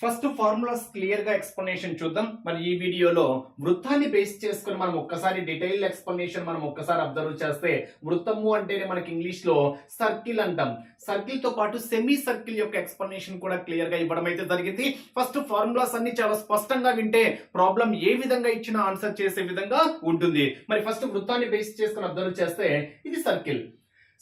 First formulas క్లియర్గా explanation చూద్దాం. మరి ఈ వీడియోలో వృత్తాన్ని బేస్ చేసుకుని మనం ఒక్కసారి డీటెయిల్ ఎక్స్ప్లెనేషన్ మనం ఒక్కసారి అబ్జర్వ్ చేస్తే వృత్తము అంటేనే మనకి ఇంగ్లీష్లో సర్కిల్ అంటాం. సర్కిల్తో పాటు సెమీ సర్కిల్ యొక్క ఎక్స్ప్లెనేషన్ కూడా క్లియర్గా ఇవ్వడం అయితే జరిగింది. ఫస్ట్ ఫార్ములాస్ అన్ని చాలా స్పష్టంగా వింటే ప్రాబ్లం ఏ విధంగా ఇచ్చినా ఆన్సర్ చేసే విధంగా ఉంటుంది. మరి ఫస్ట్ వృత్తాన్ని బేస్ చేసుకుని అబ్జర్వ్ చేస్తే ఇది సర్కిల్.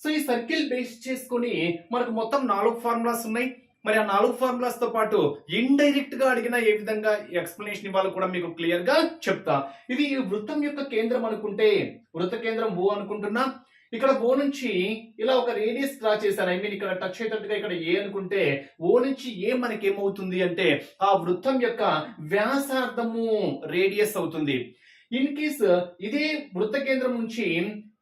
సో ఈ సర్కిల్ బేస్ చేసుకుని మనకు మొత్తం నాలుగు ఫార్ములాస్ ఉన్నాయి. మరి ఆ నాలుగు ఫార్ములాస్తో పాటు ఇండైరెక్ట్గా అడిగిన ఏ విధంగా ఎక్స్ప్లెనేషన్ ఇవ్వాలో కూడా మీకు క్లియర్గా చెప్తా. ఇది ఈ వృత్తం యొక్క కేంద్రం అనుకుంటే వృత్త కేంద్రం ఓ అనుకుంటున్నా. ఇక్కడ ఓ నుంచి ఇలా ఒక రేడియస్ డ్రా చేశాను. ఐ మీన్ ఇక్కడ టచ్ అయ్యేటట్టుగా ఇక్కడ ఏ అనుకుంటే ఓ నుంచి ఏ మనకి ఏమవుతుంది అంటే ఆ వృత్తం యొక్క వ్యాసార్థము రేడియస్ అవుతుంది. ఇన్ కేస్ ఇదే వృత్త కేంద్రం నుంచి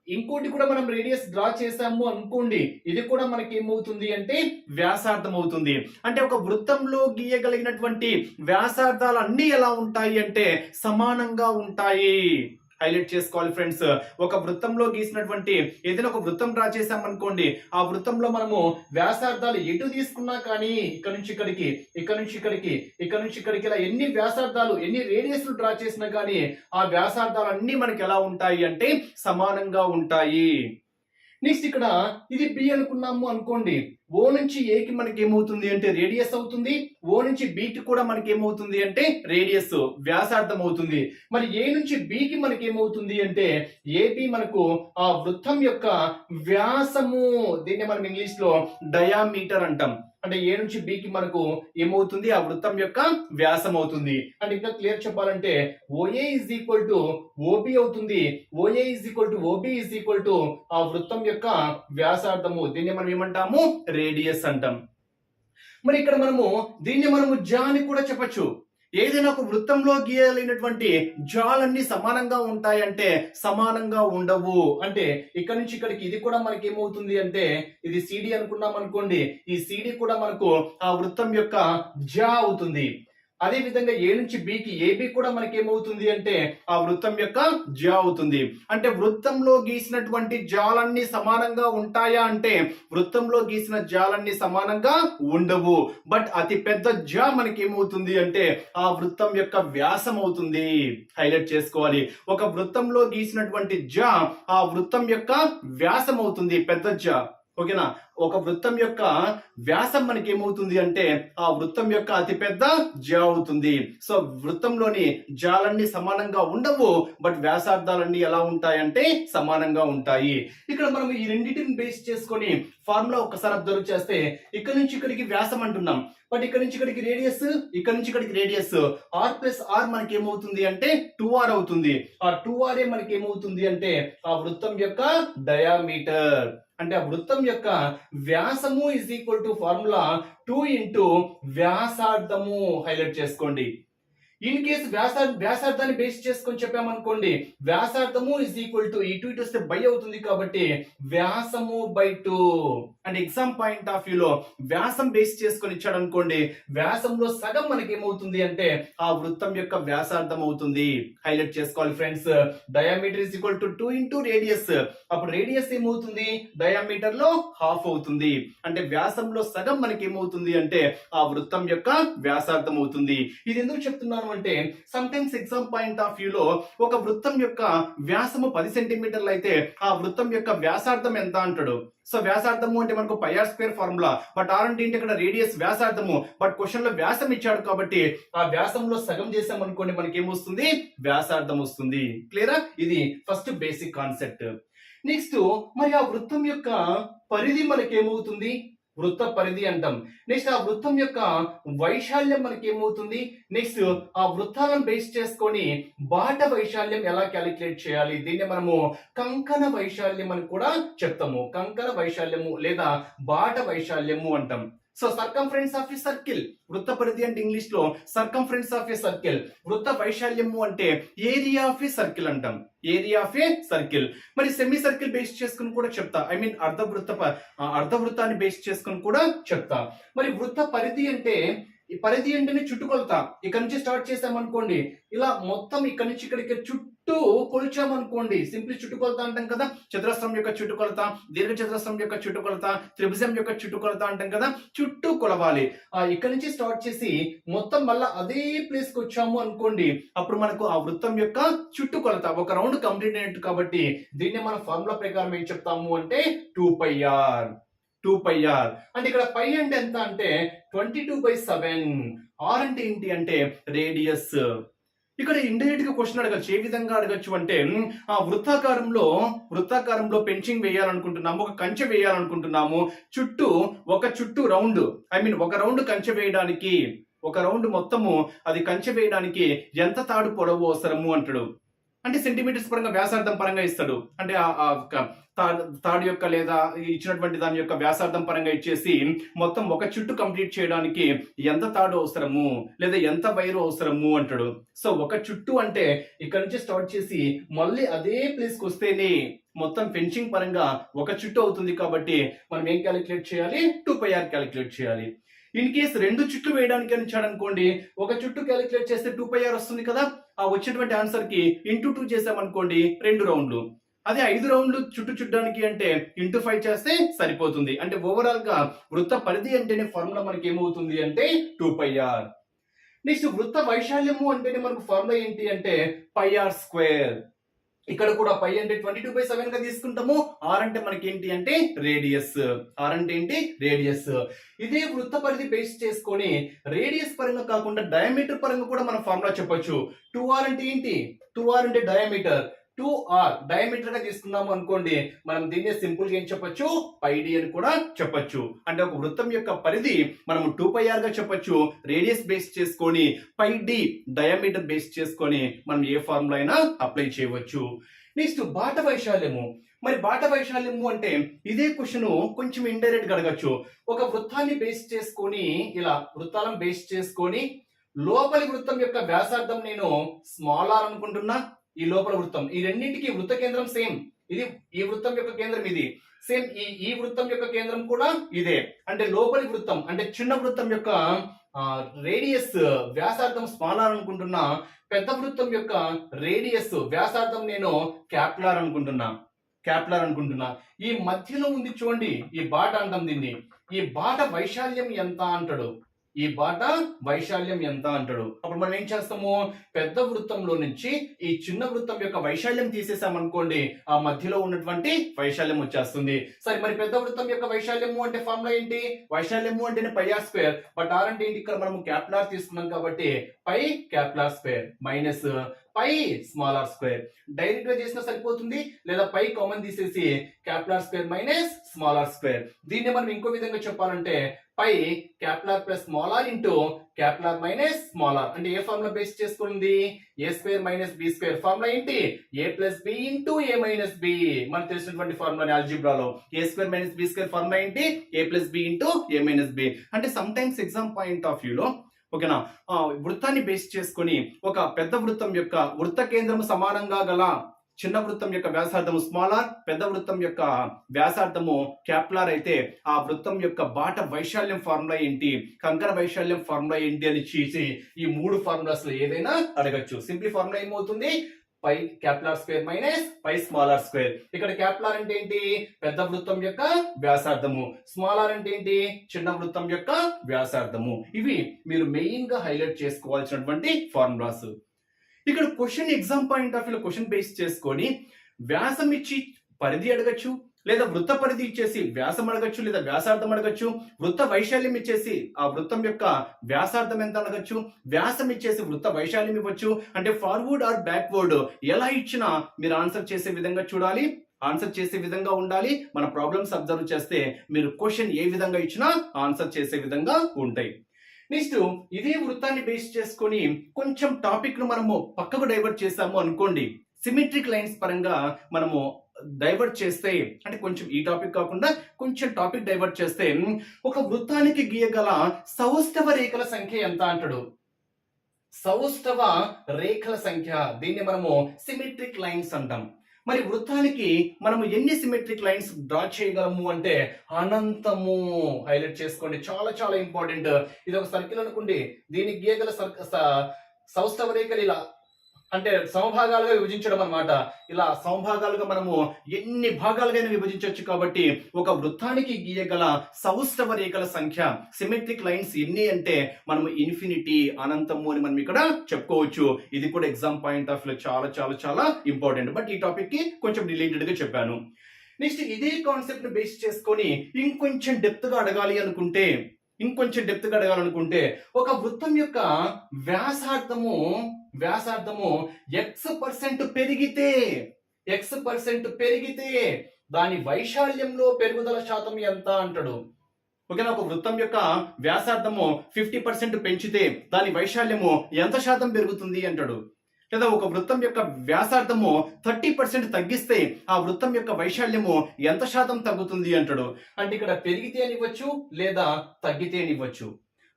ఇంకోటి కూడా మనం రేడియస్ డ్రా చేసాము అనుకోండి ఇది కూడా మనకి ఏమవుతుంది అంటే వ్యాసార్థం అవుతుంది అంటే ఒక వృత్తంలో గీయగలిగినటువంటి వ్యాసార్థాలు అన్ని ఎలా ఉంటాయి అంటే సమానంగా ఉంటాయి. హైలైట్ చేసుకోవాలి ఫ్రెండ్స్. ఒక వృత్తంలో గీసినటువంటి ఏదైనా ఒక వృత్తం డ్రా చేసాం అనుకోండి ఆ వృత్తంలో మనము వ్యాసార్థాలు ఎటు తీసుకున్నా కానీ ఇక్కడ నుంచి ఇక్కడికి ఇక్కడ నుంచి ఇక్కడికి ఇక్కడ నుంచి ఇక్కడికి ఇలా ఎన్ని వ్యాసార్థాలు ఎన్ని రేడియస్లు డ్రా చేసినా కానీ ఆ వ్యాసార్థాలు అన్ని మనకి ఎలా ఉంటాయి అంటే సమానంగా ఉంటాయి. నెక్స్ట్ ఇక్కడ ఇది బి అనుకున్నాము అనుకోండి. ఓ నుంచి ఏకి మనకి ఏమవుతుంది అంటే రేడియస్ అవుతుంది ఓ నుంచి బీకి కూడా మనకి ఏమవుతుంది అంటే రేడియస్ వ్యాసార్థం అవుతుంది. మరి ఏ నుంచి బీకి మనకి ఏమవుతుంది అంటే ఏబి మనకు ఆ వృత్తం యొక్క వ్యాసము దీన్ని మనం ఇంగ్లీష్లో డయామీటర్ అంటాం. అంటే ఏ నుంచి బికి మనకు ఏమవుతుంది? ఆ వృత్తం యొక్క వ్యాసం అవుతుంది. అంటే ఇంకా క్లియర్ చెప్పాలంటే OA is equal to OB అవుతుంది. OA is equal to OB is equal to ఆ వృత్తం యొక్క వ్యాసార్థము. దీన్ని మనం ఏమంటాము? రేడియస్ అంటాం. మరి ఇక్కడ మనము దీన్ని మనము జా అని కూడా చెప్పొచ్చు. ఏదైనా ఒక వృత్తంలో గీయలేనటువంటి జాలన్నీ సమానంగా ఉంటాయంటే సమానంగా ఉండవు. అంటే ఇక్కడ నుంచి ఇక్కడికి ఇది కూడా మనకి ఏమవుతుంది అంటే ఇది సిడి అనుకున్నాం అనుకోండి ఈ సిడి కూడా మనకు ఆ వృత్తం యొక్క జా అవుతుంది. అదే విధంగా ఏ నుంచి బికి ఏబి కూడా మనకి ఏమవుతుంది అంటే ఆ వృత్తం యొక్క జా అవుతుంది. అంటే వృత్తంలో గీసినటువంటి జాలన్నీ సమానంగా ఉంటాయా అంటే వృత్తంలో గీసిన జాలన్నీ సమానంగా ఉండవు. బట్ అతి పెద్ద జా మనకి ఏమవుతుంది అంటే ఆ వృత్తం యొక్క వ్యాసం అవుతుంది. హైలైట్ చేసుకోవాలి. ఒక వృత్తంలో గీసినటువంటి జా ఆ వృత్తం యొక్క వ్యాసం అవుతుంది. పెద్ద జా ఓకేనా? ఒక వృత్తం యొక్క వ్యాసం మనకి ఏమవుతుంది అంటే ఆ వృత్తం యొక్క అతిపెద్ద జ అవుతుంది. సో వృత్తంలోని జాలన్నీ సమానంగా ఉండవు బట్ వ్యాసార్థాలన్నీ ఎలా ఉంటాయంటే సమానంగా ఉంటాయి. ఇక్కడ మనం ఈ రెండింటిని బేస్ చేసుకొని ఫార్ములా ఒకసారి అబ్జర్వ్ చేస్తే ఇక్కడ నుంచి ఇక్కడికి వ్యాసం అంటున్నాం. బట్ ఇక్కడ నుంచి ఇక్కడికి రేడియస్ ఇక్కడ నుంచి ఇక్కడికి రేడియస్. ఆర్ ప్లస్ ఆర్ మనకి ఏమవుతుంది అంటే టూ ఆర్ అవుతుంది. ఆ టూ ఆర్ ఏ మనకి ఏమవుతుంది అంటే ఆ వృత్తం యొక్క డయామీటర్. అంటే ఆ వృత్తం యొక్క వ్యాసము is equal to formula two into వ్యాసార్థము highlight చేసుకోండి. ఇన్ కేసు వ్యాసార్ వ్యాసార్థాన్ని బేస్ చేసుకొని చెప్పామనుకోండి వ్యాసార్థము ఇస్ ఈక్వల్ టు ఇటు ఇటు వస్తే బై అవుతుంది కాబట్టి వ్యాసము by two and exam point of వ్యూలో వ్యాసం బేస్ చేసుకొని ఇచ్చాడు అనుకోండి వ్యాసంలో సగం మనకి ఏమవుతుంది అంటే ఆ వృత్తం యొక్క వ్యాసార్థం అవుతుంది. హైలైట్ చేసుకోవాలి friends diameter is equal to two into radius అప్పుడు రేడియస్ ఏమవుతుంది? డయామీటర్లో హాఫ్ అవుతుంది. అంటే వ్యాసంలో సగం మనకి ఏమవుతుంది అంటే ఆ వృత్తం యొక్క వ్యాసార్థం అవుతుంది. ఇది ఎందుకు చెప్తున్నాను అంటే sometimes exam point of వ్యూలో ఒక వృత్తం యొక్క వ్యాసము పది సెంటీమీటర్లు అయితే ఆ వృత్తం యొక్క వ్యాసార్థం ఎంత అంటాడు? సో వ్యాసార్థము అంటే మనకు pi r square formula but r అంటే ఏంటి ఇక్కడ రేడియస్ వ్యాసార్థము? బట్ క్వశ్చన్లో వ్యాసం ఇచ్చాడు కాబట్టి ఆ వ్యాసంలో సగం చేసామనుకోండి మనకి ఏమొస్తుంది వ్యాసార్థం వస్తుంది. క్లియరా ఇది ఫస్ట్ బేసిక్ కాన్సెప్ట్ నెక్స్ట్ మరి ఆ వృత్తం యొక్క పరిధి మనకి ఏమవుతుంది వృత్త పరిధి అంటాం. నెక్స్ట్ ఆ వృత్తం యొక్క వైశాల్యం మనకి ఏమవుతుంది? నెక్స్ట్ ఆ వృత్తాలను బేస్ చేసుకొని బాట వైశాల్యం ఎలా క్యాలిక్యులేట్ చేయాలి? దీన్ని మనము కంకణ వైశాల్యం అని కూడా చెప్తాము. కంకణ వైశాల్యము లేదా బాట వైశాల్యము అంటాం. So circumference of a circle వృత్త పరిధి అంటే ఇంగ్లీష్లో సర్కంఫరెన్స్ ఆఫ్ ఎ సర్కిల్ వృత్త వైశాల్యము అంటే ఏరియా ఆఫ్ ఎ సర్కిల్ అంటాం. ఏరియా ఆఫ్ ఏ సర్కిల్ మరి సెమీ సర్కిల్ బేస్ చేసుకుని కూడా చెప్తా. ఐ మీన్ అర్ధ వృత్త ప- అర్ధ వృత్తాన్ని బేస్ చేసుకుని కూడా చెప్తా. మరి వృత్త పరిధి అంటే ఈ పరిధి అంటేనే చుట్టుకొలత. ఇక్కడ నుంచి స్టార్ట్ చేసామనుకోండి ఇలా మొత్తం ఇక్కడ నుంచి ఇక్కడికి చుట్టూ కొలిచామనుకోండి సింప్లీ చుట్టుకొలత అంటాం కదా? చతురస్రం యొక్క చుట్టుకొలత దీర్ఘ చతురస్రం యొక్క చుట్టుకొలత త్రిభుజం యొక్క చుట్టుకొలత అంటాం కదా? చుట్టూ కొలవాలి. ఆ ఇక్కడ నుంచి స్టార్ట్ చేసి మొత్తం మళ్ళీ అదే ప్లేస్కి వచ్చాము అనుకోండి అప్పుడు మనకు ఆ వృత్తం యొక్క చుట్టుకొలత ఒక రౌండ్ కంప్లీట్ అయినట్టు కాబట్టి దీన్ని మనం ఫార్ములా ప్రకారం ఏం చెప్తాము అంటే two pi r. Two pi r అంటే ఇక్కడ పై అంటే ఎంత అంటే twenty two by seven r అంటే ఏంటి అంటే రేడియస్ ఇక్కడ ఇండైరెక్ట్గా క్వశ్చన్ అడగచ్చు. ఏ విధంగా అడగచ్చు అంటే ఆ వృత్తాకారంలో వృత్తాకారంలో పెంచింగ్ వేయాలనుకుంటున్నాము ఒక కంచె వేయాలనుకుంటున్నాము. చుట్టూ ఒక చుట్టూ రౌండ్ ఐ మీన్ ఒక రౌండ్ కంచె వేయడానికి ఒక రౌండ్ మొత్తము అది కంచె వేయడానికి ఎంత తాడు పొడవు అవసరము అంటాడు. అంటే సెంటీమీటర్స్ పరంగా వ్యాసార్థం పరంగా ఇస్తాడు. అంటే తాడు యొక్క లేదా ఇచ్చినటువంటి దాని యొక్క వ్యాసార్థం పరంగా ఇచ్చేసి మొత్తం ఒక చుట్టు కంప్లీట్ చేయడానికి ఎంత తాడు అవసరము లేదా ఎంత వైరు అవసరము అంటాడు. సో ఒక చుట్టు అంటే ఇక్కడ నుంచి స్టార్ట్ చేసి మళ్ళీ అదే ప్లేస్కి వస్తేనే మొత్తం ఫెన్సింగ్ పరంగా ఒక చుట్టు అవుతుంది కాబట్టి మనం ఏం క్యాలిక్యులేట్ చేయాలి? టూ పై ఆర్ క్యాలిక్యులేట్ చేయాలి. ఇన్ కేస్ రెండు చుట్లు వేయడానికి అని అనుకోండి ఒక చుట్టు క్యాలిక్యులేట్ చేస్తే టూ పై ఆర్ వస్తుంది కదా? ఆ వచ్చినటువంటి ఆన్సర్కి ఇంటూ టూ చేసామనుకోండి రెండు రౌండ్లు. అదే ఐదు రౌండ్లు చుట్టూ చుట్టడానికి అంటే ఇంటూ ఫైవ్ చేస్తే సరిపోతుంది. అంటే ఓవరాల్గా వృత్త పరిధి అంటేనే ఫార్ములా మనకి ఏమవుతుంది అంటే టూ పై ఆర్. నెక్స్ట్ వృత్త వైశాల్యము అంటేనే మనకు ఫార్ములా ఏంటి అంటే పై ఆర్ స్క్వేర్. ఇక్కడ కూడా పై అంటే ట్వంటీ టూ బై సెవెన్గా తీసుకుంటాము. ఆర్ అంటే మనకి ఏంటి అంటే రేడియస్ ఆర్ అంటే ఏంటి? రేడియస్ ఇదే వృత్త పరిధి బేస్ చేసుకొని రేడియస్ పరంగా కాకుండా డయామీటర్ పరంగా కూడా మనం ఫార్ములా చెప్పొచ్చు. టూ ఆర్ అంటే ఏంటి? టూ ఆర్ అంటే డయామీటర్ టూ ఆర్ డయామీటర్గా తీసుకున్నాము అనుకోండి మనం దీన్ని సింపుల్గా ఏం చెప్పొచ్చు? పైడి అని కూడా చెప్పొచ్చు. అంటే ఒక వృత్తం యొక్క పరిధి మనం టూ పై ఆర్గా చెప్పొచ్చు. రేడియస్ బేస్ చేసుకొని పై డి డయామీటర్ బేస్ చేసుకొని మనం ఏ ఫార్ములా అయినా అప్లై చేయవచ్చు. నెక్స్ట్ బాట వైశాల్యము. మరి బాట వైశాల్యము అంటే ఇదే క్వశ్చన్ కొంచెం ఇండైరెక్ట్గా అడగచ్చు. ఒక వృత్తాన్ని బేస్ చేసుకొని ఇలా వృత్తాలను బేస్ చేసుకొని లోపలి వృత్తం యొక్క వ్యాసార్థం నేను స్మాల్ ఆర్ అనుకుంటున్నా. ఈ లోపల వృత్తం. ఈ రెండింటికి వృత్త కేంద్రం సేమ్. ఇది ఈ వృత్తం యొక్క కేంద్రం ఇది. సేమ్ ఈ ఈ వృత్తం యొక్క కేంద్రం కూడా ఇదే. అంటే లోపలి వృత్తం అంటే చిన్న వృత్తం యొక్క రేడియస్ వ్యాసార్థం స్మాల్ అనుకుంటున్నా. పెద్ద వృత్తం యొక్క రేడియస్ వ్యాసార్థం నేను క్యాప్లార్ అనుకుంటున్నా. క్యాప్లార్ అనుకుంటున్నా. ఈ మధ్యలో ఉంది చూడండి ఈ బాట అంటాం దీన్ని. ఈ బాట వైశాల్యం ఎంత అంటాడు? ఈ బాట వైశాల్యం ఎంత అంటాడు? అప్పుడు మనం ఏం చేస్తాము? పెద్ద వృత్తంలో నుంచి ఈ చిన్న వృత్తం యొక్క వైశాల్యం తీసేసామనుకోండి ఆ మధ్యలో ఉన్నటువంటి వైశాల్యం వచ్చేస్తుంది. సరే మరి పెద్ద వృత్తం యొక్క వైశాల్యము అంటే ఫార్ములా ఏంటి? వైశాల్యము అంటేనే pi r square but r అంటే ఏంటి? ఇక్కడ మనం క్యాప్లార్ తీసుకున్నాం కాబట్టి pi capital R square minus pi small r square డైరెక్ట్గా చేసినా సరిపోతుంది లేదా పై కామన్ తీసేసి capital R square minus small r square దీన్ని మనం ఇంకో విధంగా చెప్పాలంటే pi capital R plus small r into capital R minus small r అంటే ఏ ఫార్ములా బేస్ చేసుకుంది? A square minus B square formula ఏంటి? A plus B into A minus B మనకు తెలిసినటువంటి formula ఆల్జిబ్రాలో A square minus B square formula ఏంటి? A plus B into A minus B అంటే sometimes exam point of వ్యూలో ఓకేనా? ఆ, వృత్తాన్ని base చేసుకొని ఒక పెద్ద వృత్తం యొక్క వృత్త కేంద్రము సమానంగా గల చిన్న వృత్తం యొక్క వ్యాసార్థము స్మాల్ పెద్ద వృత్తం యొక్క వ్యాసార్థము క్యాప్లార్ అయితే ఆ వృత్తం యొక్క బాట వైశాల్యం ఫార్ములా ఏంటి? కంకర వైశాల్యం ఫార్ములా ఏంటి అని చూసి ఈ మూడు ఫార్ములాస్లో ఏదైనా అడగచ్చు. సింప్లీ ఫార్ములా ఏమవుతుంది? Pi capital R square minus pi small r square. ఇక్కడ క్యాప్లార్ అంటే ఏంటి? పెద్ద వృత్తం యొక్క వ్యాసార్థము. స్మాలార్ అంటే ఏంటి? చిన్న వృత్తం యొక్క వ్యాసార్థము. ఇవి మీరు మెయిన్గా హైలైట్ చేసుకోవాల్సినటువంటి ఫార్ములాస్ ఇక్కడ question exam point of view question base చేసుకొని వ్యాసం ఇచ్చి పరిధి అడగచ్చు. లేదా వృత్త పరిధి ఇచ్చేసి వ్యాసం అడగచ్చు లేదా వ్యాసార్థం అడగచ్చు వృత్త వైశాల్యం ఇచ్చేసి ఆ వృత్తం యొక్క వ్యాసార్థం ఎంత అడగచ్చు వ్యాసం ఇచ్చేసి వృత్త వైశాల్యం ఇవ్వచ్చు. అంటే ఫార్వర్డ్ ఆర్ బ్యాక్వర్డ్ ఎలా ఇచ్చినా మీరు ఆన్సర్ చేసే విధంగా చూడాలి ఆన్సర్ చేసే విధంగా ఉండాలి. మన ప్రాబ్లమ్స్ అబ్జర్వ్ చేస్తే మీరు క్వశ్చన్ ఏ విధంగా ఇచ్చినా ఆన్సర్ చేసే విధంగా ఉంటాయి. నెక్స్ట్ ఇదే వృత్తాన్ని బేస్ చేసుకొని కొంచెం టాపిక్ను మనము పక్కకు డైవర్ట్ చేసాము అనుకోండి. సిమెట్రిక్ లైన్స్ పరంగా మనము డైవర్ట్ చేస్తే అంటే కొంచెం ఈ టాపిక్ కాకుండా కొంచెం టాపిక్ డైవర్ట్ చేస్తే ఒక వృత్తానికి గీయగల సౌష్ఠవ రేఖల సంఖ్య ఎంత అంటాడు? సౌష్ఠవ రేఖల సంఖ్య దీన్ని మనము సిమెట్రిక్ లైన్స్ అంటాం. మరి వృత్తానికి మనము ఎన్ని సిమెట్రిక్ లైన్స్ డ్రా చేయగలము అంటే అనంతము. హైలైట్ చేసుకోండి. చాలా చాలా ఇంపార్టెంట్ ఇది ఒక సర్కిల్ అనుకోండి. దీనికి గీయగల సర్ సౌష్ఠవ రేఖలు ఇలా అంటే సమభాగాలుగా విభజించడం అన్నమాట. ఇలా సమభాగాలుగా మనము ఎన్ని భాగాలుగా విభజించవచ్చు కాబట్టి ఒక వృత్తానికి గీయగల సౌష్ఠవ రేఖల సంఖ్య సిమెట్రిక్ లైన్స్ ఎన్ని అంటే మనము ఇన్ఫినిటీ అనంతము అని మనం ఇక్కడ చెప్పుకోవచ్చు. ఇది కూడా ఎగ్జామ్ పాయింట్ ఆఫ్ వ్యూ చాలా చాలా చాలా ఇంపార్టెంట్ బట్ ఈ టాపిక్కి కొంచెం రిలేటెడ్గా చెప్పాను. నెక్స్ట్ ఇదే కాన్సెప్ట్ బేస్ చేసుకొని ఇంకొంచెం డెప్త్గా అడగాలి అనుకుంటే ఇంకొంచెం డెప్త్గా అడగాలనుకుంటే ఒక వృత్తం యొక్క వ్యాసార్థము వ్యాసార్థము ఎక్స్ పర్సెంట్ పెరిగితే ఎక్స్ పర్సెంట్ పెరిగితే దాని వైశాల్యంలో పెరుగుదల శాతం ఎంత అంటాడు? ఓకేనా? ఒక వృత్తం యొక్క వ్యాసార్థము ఫిఫ్టీ పర్సెంట్ పెంచితే దాని వైశాల్యము ఎంత శాతం పెరుగుతుంది అంటాడు? లేదా ఒక వృత్తం యొక్క వ్యాసార్థము థర్టీ పర్సెంట్ తగ్గిస్తే ఆ వృత్తం యొక్క వైశాల్యము ఎంత శాతం తగ్గుతుంది అంటాడు? అంటే ఇక్కడ పెరిగితే అనివ్వచ్చు లేదా తగ్గితే అనివ్వచ్చు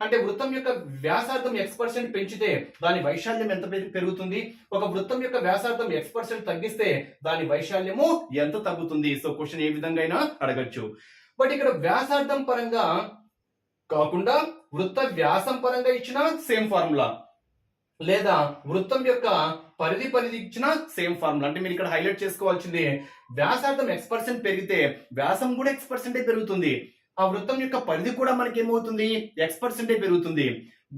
అంటే వృత్తం యొక్క వ్యాసార్థం ఎక్స్ పర్సెంట్ పెంచితే దాని వైశాల్యం ఎంత పెరుగుతుంది? ఒక వృత్తం యొక్క వ్యాసార్థం ఎక్స్ పర్సెంట్ తగ్గిస్తే దాని వైశాల్యము ఎంత తగ్గుతుంది? సో క్వశ్చన్ ఏ విధంగా అయినా అడగచ్చు. బట్ ఇక్కడ వ్యాసార్థం పరంగా కాకుండా వృత్త వ్యాసం పరంగా ఇచ్చిన సేమ్ ఫార్ములా లేదా వృత్తం యొక్క పరిధి పరిధి ఇచ్చిన సేమ్ ఫార్ములా అంటే మీరు ఇక్కడ హైలైట్ చేసుకోవాల్సింది వ్యాసార్థం ఎక్స్ పర్సెంట్ పెరిగితే వ్యాసం కూడా ఎక్స్ పర్సెంటే పెరుగుతుంది? ఆ వృత్తం యొక్క పరిధి కూడా మనకి ఏమవుతుంది ఎక్స్ పర్సెంటే పెరుగుతుంది.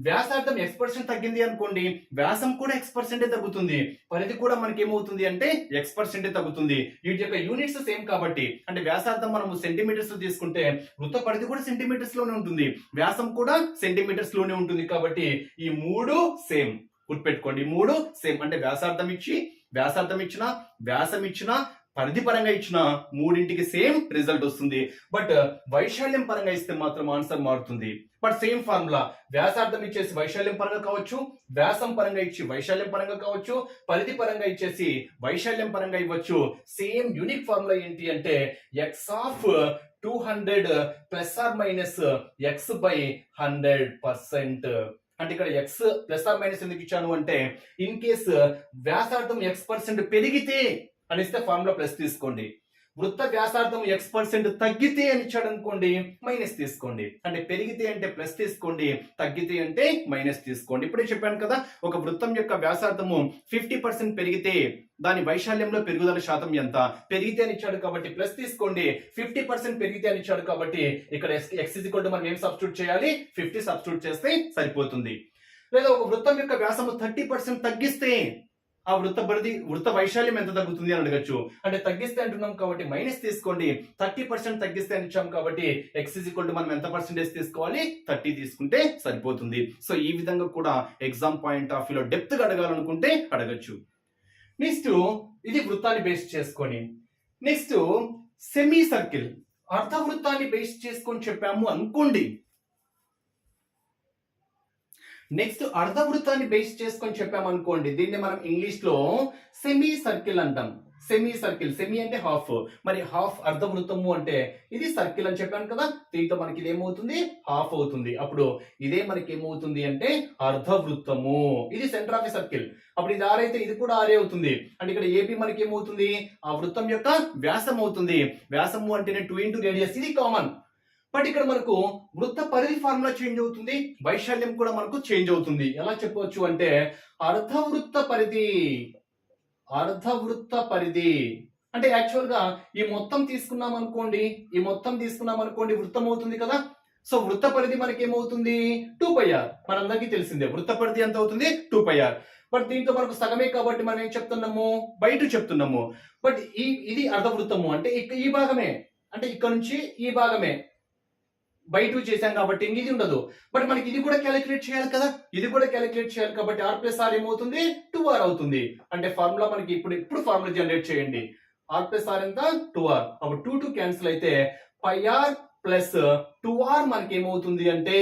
వ్యాసార్థం ఎక్స్ పర్సెంట్ తగ్గింది అనుకోండి వ్యాసం కూడా ఎక్స్ పర్సెంటే తగ్గుతుంది. పరిధి కూడా మనకి ఏమవుతుంది అంటే ఎక్స్ పర్సెంటే తగ్గుతుంది. వీటి యొక్క యూనిట్స్ సేమ్ కాబట్టి అంటే వ్యాసార్థం మనం సెంటీమీటర్స్లో తీసుకుంటే వృత్త పరిధి కూడా సెంటీమీటర్స్లోనే ఉంటుంది. వ్యాసం కూడా సెంటీమీటర్స్లోనే ఉంటుంది కాబట్టి ఈ మూడు సేమ్ గుర్తుపెట్టుకోండి ఈ మూడు సేమ్ అంటే వ్యాసార్థం ఇచ్చి వ్యాసార్థం ఇచ్చిన వ్యాసం ఇచ్చిన పరిధి పరంగా ఇచ్చిన మూడింటికి సేమ్ రిజల్ట్ వస్తుంది. బట్ uh, వైశాల్యం పరంగా ఇస్తే మాత్రం ఆన్సర్ మారుతుంది. But same formula. వ్యాసార్థం ఇచ్చేసి వైశాల్యం పరంగా కావచ్చు వ్యాసం పరంగా ఇచ్చి వైశాల్యం పరంగా కావచ్చు పరిధి పరంగా ఇచ్చేసి వైశాల్యం పరంగా ఇవ్వచ్చు. సేమ్ యూనిక్ ఫార్ములా ఏంటి అంటే x of two hundred plus r minus x by hundred percent అంటే ఇక్కడ ఎక్స్ ప్లస్ ఆర్ మైనస్ ఎందుకు ఇచ్చాను అంటే ఇన్ కేస్ uh, వ్యాసార్థం ఎక్స్ పర్సెంట్ పెరిగితే అని ఇస్తే ఫార్ములా ప్లస్ తీసుకోండి. వృత్త వ్యాసార్థం ఎక్స్ పర్సెంట్ తగ్గితే అని ఇచ్చాడు అనుకోండి మైనస్ తీసుకోండి. అంటే పెరిగితే అంటే ప్లస్ తీసుకోండి తగ్గితే అంటే మైనస్ తీసుకోండి. ఇప్పుడే చెప్పాను కదా ఒక వృత్తం యొక్క వ్యాసార్థము ఫిఫ్టీ పర్సెంట్ పెరిగితే దాని వైశాల్యంలో పెరుగుదల శాతం ఎంత? పెరిగితే అని ఇచ్చాడు కాబట్టి ప్లస్ తీసుకోండి. ఫిఫ్టీ పర్సెంట్ పెరిగితే అని ఇచ్చాడు కాబట్టి ఇక్కడ ఎక్స్ ఇజ్ మనం ఏం సబ్స్టిట్యూట్ చేయాలి? ఫిఫ్టీ సబ్స్టిట్యూట్ చేస్తే సరిపోతుంది. లేదా ఒక వృత్తం యొక్క వ్యాసము థర్టీ పర్సెంట్ తగ్గిస్తే ఆ వృత్త పరిధి వృత్త వైశాల్యం ఎంత తగ్గుతుంది అని అడగచ్చు. అంటే తగ్గిస్తే అంటున్నాం కాబట్టి మైనస్ తీసుకోండి. థర్టీ పర్సెంట్ తగ్గిస్తే అని ఇచ్చాం కాబట్టి ఎక్స్ ఇజ్ ఈక్వల్ టు మనం ఎంత పర్సెంటేజ్ తీసుకోవాలి? థర్టీ తీసుకుంటే సరిపోతుంది. సో ఈ విధంగా కూడా ఎగ్జామ్ పాయింట్ ఆఫ్ వ్యూలో డెప్త్ అడగాలనుకుంటే అడగచ్చు. నెక్స్ట్ ఇది వృత్తాన్ని బేస్ చేసుకొని. Next semi circle. అర్ధవృత్తాన్ని బేస్ చేసుకొని చెప్పాము అనుకోండి. నెక్స్ట్ అర్ధవృత్తాన్ని బేస్ చేసుకొని చెప్పాము అనుకోండి దీన్ని మనం ఇంగ్లీష్లో సెమీ సర్కిల్ అంటాం. సెమీ సర్కిల్ సెమీ అంటే హాఫ్ మరి హాఫ్ అర్ధవృత్తము అంటే ఇది సర్కిల్ అని చెప్పాను కదా దీంతో మనకి ఇదేమవుతుంది హాఫ్ అవుతుంది. అప్పుడు ఇదే మనకి ఏమవుతుంది అంటే అర్ధవృత్తము. ఇది సెంటర్ ఆఫ్ ది సర్కిల్ అప్పుడు ఇది ఆర్ అయితే ఇది కూడా ఆరే అవుతుంది. అంటే ఇక్కడ ఏబి మనకి ఏమవుతుంది? ఆ వృత్తం యొక్క వ్యాసం అవుతుంది. వ్యాసము అంటేనే టూ ఇంటూ రేడియస్ ఇది కామన్ బట్ ఇక్కడ మనకు వృత్త పరిధి ఫార్ములా చేంజ్ అవుతుంది వైశాల్యం కూడా మనకు చేంజ్ అవుతుంది. ఎలా చెప్పవచ్చు అంటే అర్ధవృత్త పరిధి అర్ధవృత్త పరిధి. అంటే యాక్చువల్గా ఈ మొత్తం తీసుకున్నాం అనుకోండి ఈ మొత్తం తీసుకున్నాం అనుకోండి వృత్తం అవుతుంది కదా. సో వృత్త పరిధి మనకి ఏమవుతుంది? టూ పై ఆర్ మనందరికీ తెలిసిందే వృత్త పరిధి ఎంత అవుతుంది? టూ పై ఆర్ బట్ దీంతో మనకు సగమే కాబట్టి మనం ఏం చెప్తున్నాము? బయట చెప్తున్నాము. బట్ ఈ ఇది అర్ధవృత్తము. అంటే ఇక- ఈ భాగమే. అంటే ఇక్కడ నుంచి ఈ భాగమే. బై టూ చేశాం కాబట్టి ఇంక ఇది ఉండదు. బట్ మనకి ఇది కూడా క్యాలిక్యులేట్ చేయాలి కదా? ఇది కూడా క్యాలిక్యులేట్ చేయాలి కాబట్టి ఆర్ ప్లస్ ఆర్ ఏమవుతుంది? టూ ఆర్ అవుతుంది. అంటే ఫార్ములా మనకి ఇప్పుడు ఇప్పుడు ఫార్ములా జనరేట్ చేయండి. ఆర్ ప్లస్ ఆర్ ఎంత? Two r. అప్పుడు టూ టూ క్యాన్సిల్ అయితే pi r plus two r మనకి ఏమవుతుంది అంటే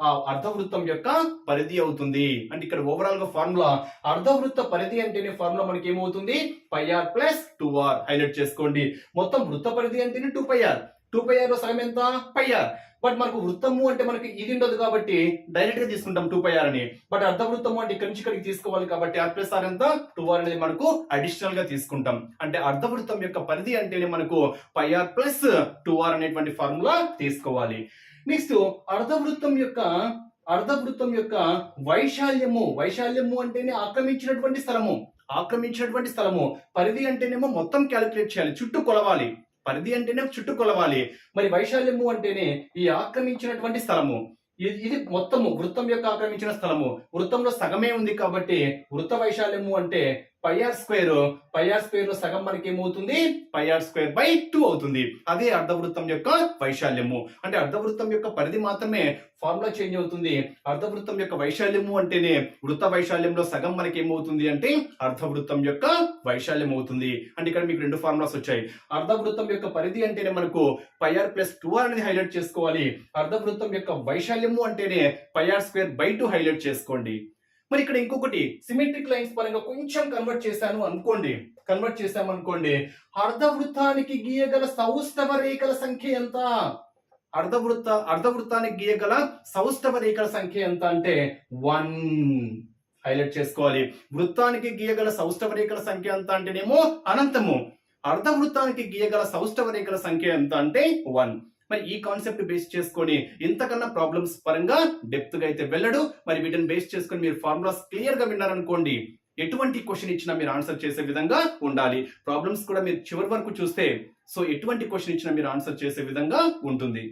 ఆ అర్ధవృత్తం యొక్క పరిధి అవుతుంది. అంటే ఇక్కడ ఓవరాల్గా ఫార్ములా అర్ధవృత్త పరిధి అంటేనే ఫార్ములా మనకి ఏమవుతుంది? Pi r plus two r. Highlight చేసుకోండి. మొత్తం వృత్త పరిధి అంటేనే two pi r. Two pi ఆర్లో సగం ఎంత? పై ఆర్. బట్ మనకు వృత్తము అంటే మనకి ఇది ఉండదు కాబట్టి డైరెక్ట్గా తీసుకుంటాం టూ పై ఆర్ అని బట్ అర్ధ వృత్తము అంటే ఇక్కడి నుంచి ఇక్కడికి తీసుకోవాలి కాబట్టి ఆర్ ప్లస్ ఆర్ ఎంత? టూ ఆర్ అనేది మనకు అడిషనల్గా తీసుకుంటాం. అంటే అర్ధ వృత్తం యొక్క పరిధి అంటేనే మనకు pi r plus two r అనేటువంటి ఫార్ములా తీసుకోవాలి. నెక్స్ట్ అర్ధవృత్తం యొక్క అర్ధవృత్తం యొక్క వైశాల్యము. వైశాల్యము అంటేనే ఆక్రమించినటువంటి స్థలము. ఆక్రమించినటువంటి స్థలము. పరిధి అంటేనేమో మొత్తం క్యాలిక్యులేట్ చేయాలి. చుట్టూ కొలవాలి. పరిధి అంటేనే చుట్టూ కొలవాలి మరి వైశాల్యము అంటేనే ఈ ఆక్రమించినటువంటి స్థలము. ఇది ఇది మొత్తము వృత్తం యొక్క ఆక్రమించిన స్థలము. వృత్తంలో సగమే ఉంది కాబట్టి వృత్త వైశాల్యము అంటే pi r square pi r స్క్వేర్లో సగం మనకి ఏమవుతుంది? Pi r square by two అవుతుంది. అదే అర్ధవృత్తం యొక్క వైశాల్యము. అంటే అర్ధవృత్తం యొక్క పరిధి మాత్రమే ఫార్ములా చేంజ్ అవుతుంది. అర్ధవృత్తం యొక్క వైశాల్యము అంటేనే వృత్త వైశాల్యంలో సగం మనకి ఏమవుతుంది అంటే అర్ధవృత్తం యొక్క వైశాల్యం అవుతుంది. అంటే ఇక్కడ మీకు రెండు ఫార్ములాస్ వచ్చాయి. అర్ధవృత్తం యొక్క పరిధి అంటేనే మనకు pi r plus two r అనేది హైలైట్ చేసుకోవాలి. అర్ధవృత్తం యొక్క వైశాల్యము అంటేనే pi r square by two highlight చేసుకోండి. మరి ఇక్కడ ఇంకొకటి సిమెట్రిక్ లైన్స్ పరంగా కొంచెం కన్వర్ట్ చేశాను అనుకోండి. కన్వర్ట్ చేశాము అనుకోండి. అర్ధవృత్తానికి గీయగల సౌష్ఠవ రేఖల సంఖ్య ఎంత? అర్ధవృత్త అర్ధవృత్తానికి గీయగల సౌష్ఠవ రేఖల సంఖ్య ఎంత అంటే వన్ హైలైట్ చేసుకోవాలి. వృత్తానికి గీయగల సౌష్ఠవ రేఖల సంఖ్య ఎంత అంటేనేమో అనంతము. అర్ధవృత్తానికి గీయగల సౌష్ఠవ రేఖల సంఖ్య ఎంత అంటే వన్ మరి ఈ కాన్సెప్ట్ బేస్ చేసుకొని ఇంతకన్నా ప్రాబ్లమ్స్ పరంగా డెప్త్గా అయితే వెళ్ళడు. మరి వీటిని బేస్ చేసుకొని మీరు ఫార్ములాస్ క్లియర్గా విన్నారనుకోండి ఎటువంటి క్వశ్చన్ ఇచ్చినా మీరు ఆన్సర్ చేసే విధంగా ఉండాలి. ప్రాబ్లమ్స్ కూడా మీరు చివరి వరకు చూస్తే సో ఎటువంటి క్వశ్చన్ ఇచ్చినా మీరు ఆన్సర్ చేసే విధంగా ఉంటుంది.